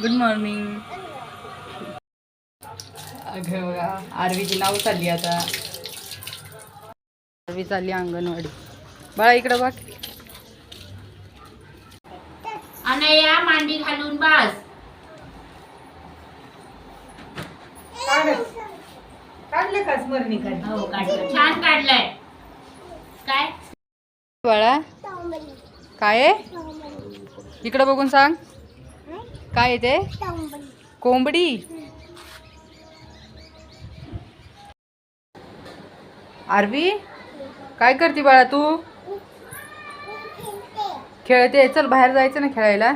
Good morning अगं बघा आरवीची नाव चालली आता. आरवी चालली अंगणवाडी. बाळा इकडं बघ. अनया मांडी घालून बस. काढलं का स्मरणी काढ हो काढलं. छान काढलंय. काय? बाळा. काय आहे? इकडं बघून सांग. काय आहे ते? कोंबडी. आरवी काय करते बाळा तू? खेळते. चल बाहेर जायचं ना खेळायला.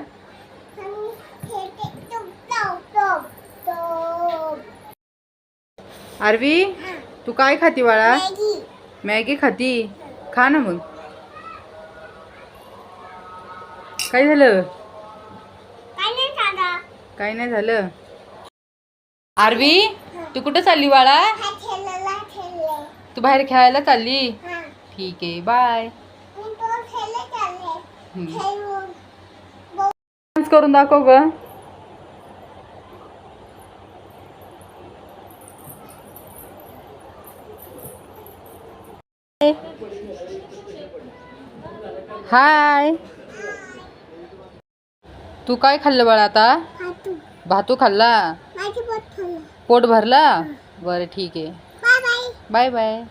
आरवी तू काय खाती बाळा? मॅगी. खाती. खा ना मग. काय झालं? काय नाही झालं? आरवी तू कुठं चालली बाळा? तू बाहेर खेळायला चालली? ठीक आहे बाय. डान्स करून दाखव ग. हाय तू काय खाल्लं बाळा आता? भातू. खाल्ला? पोट भरला? बरं ठीक आहे. Bye bye.